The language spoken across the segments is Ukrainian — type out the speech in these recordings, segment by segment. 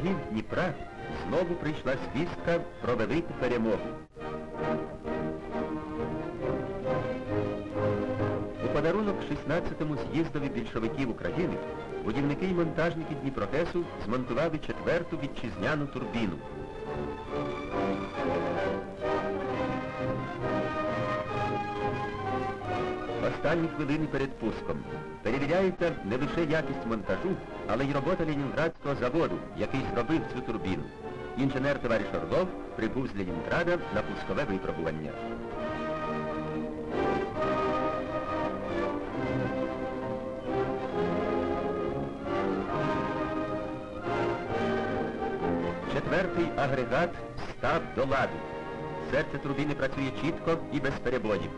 берегів Дніпра знову прийшла свістка про велику перемогу. У подарунок 16-му з'їздові більшовиків України будівники і монтажники Дніпротесу змонтували четверту вітчизняну турбіну. Останні хвилини перед пуском. Перевіряється не лише якість монтажу, але й робота Ленінградського заводу, який зробив цю турбіну. Інженер товариш Орлов прибув з Ленінграда на пускове випробування. Четвертий агрегат став до ладу. Серце турбіни працює чітко і без перебоїв.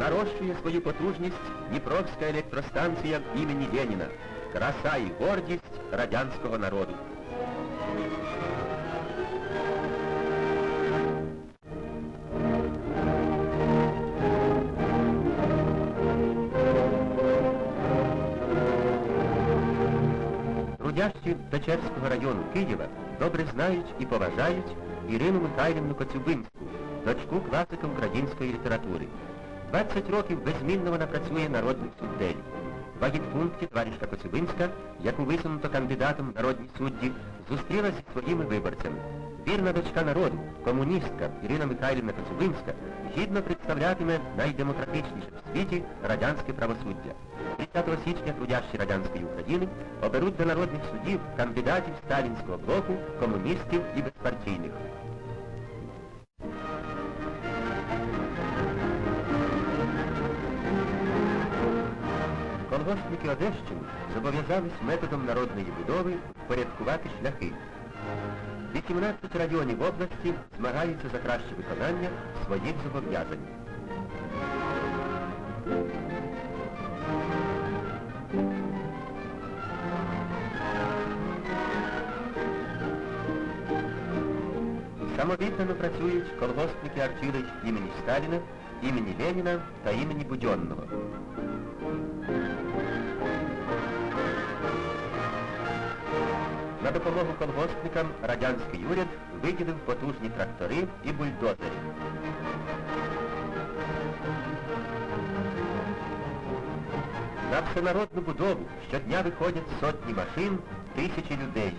Нарощує свою потужність Дніпровська електростанція імені Леніна. Краса і гордість радянського народу. Трудящі Печерського району Києва добре знають і поважають Ірину Михайлівну Коцюбинську, дочку класика української літератури. 20 років безмінно вона працює народним суддею. В агітпункті товариша Коцюбинська, яку висунуто кандидатом народні судді, зустрілася зі своїми виборцями. Вірна дочка народу, комуністка Ірина Михайлівна Коцюбинська гідно представлятиме найдемократичніше в світі радянське правосуддя. 30 січня трудящі радянської України оберуть до народних судів кандидатів сталінського блоку, комуністів і безпартійних. Колгоспники Одещини зобов'язались методом народної будови впорядкувати шляхи. 18 районів області змагаються за краще виконання своїх зобов'язань. Самовіддано працюють колгоспники артілей імені Сталіна, імені Леніна та імені Будьонного. На допомогу колгоспникам радянський уряд виділив потужні трактори і бульдозери. На всенародну будову щодня виходять сотні машин, тисячі людей.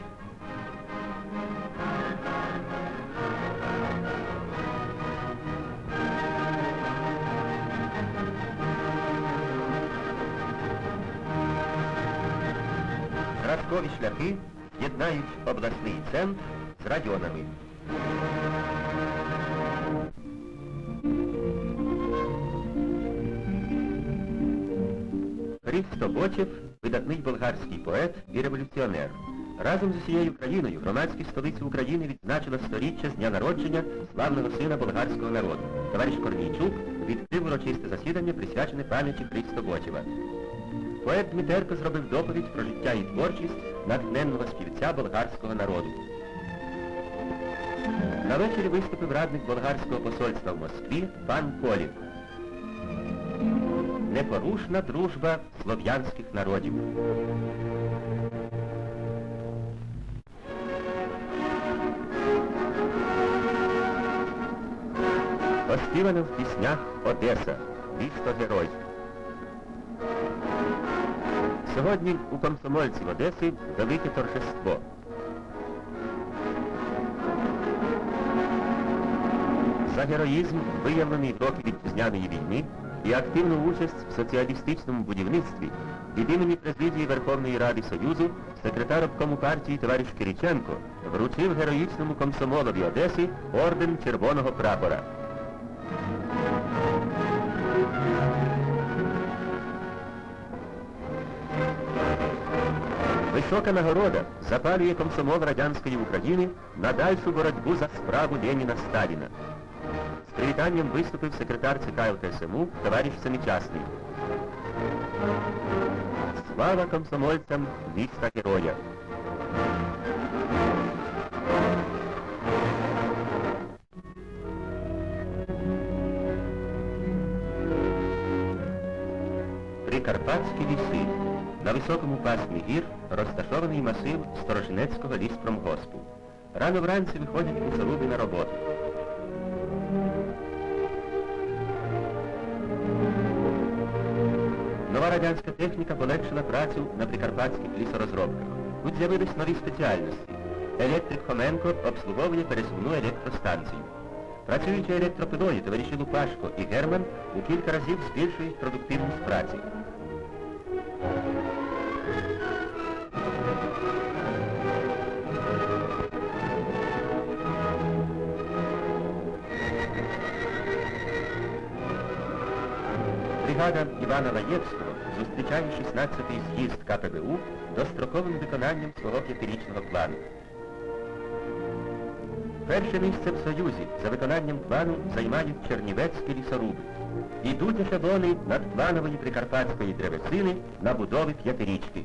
Зразкові шляхи з'єднають обласний центр з районами. Христо Бочев – видатний болгарський поет і революціонер. Разом з усією країною громадські столиці України відзначила сторіччя з дня народження славного сина болгарського народу. Товариш Корнійчук відкрив урочисте засідання, присвячене пам'яті Христо Бочева. Поет Дмитерко зробив доповідь про життя і творчість натхненного співця болгарського народу. На вечері виступив радник болгарського посольства в Москві пан Колів. Непорушна дружба слов'янських народів. Оспівано в піснях Одеса, місто Герой. Сьогодні у комсомольців Одеси велике торжество. За героїзм, виявлений роки вітчизняної війни і активну участь в соціалістичному будівництві від імені президії Верховної Ради Союзу секретар обкому партії товариш Кириченко вручив героїчному комсомолові Одеси орден Червоного прапора. Висока нагорода запалює комсомол радянської України на дальшу боротьбу за справу Леніна Сталіна. З привітанням виступив секретар ЦК ЛКСМУ товариш Семичасний. Слава комсомольцям міста героя! Прикарпатські ліси На високому пасмі гір розташований масив Сторожнецького ліспромгоспу. Рано вранці виходять лісоруби на роботу. Нова радянська техніка полегшила працю на прикарпатських лісорозробках. Тут з'явились нові спеціальності. Електрик Хоменко обслуговує пересувну електростанцію. Працюючи електропилою, товариші Лупашко і Герман у кілька разів збільшують продуктивність праці. Бригада Івана Лаєвського зустрічає 16-й з'їзд КПБУ достроковим виконанням свого п'ятирічного плану. Перше місце в Союзі за виконанням плану займають чернівецькі лісоруби. Ідуть ешелони надпланової прикарпатської древесини на будови п'ятирічки.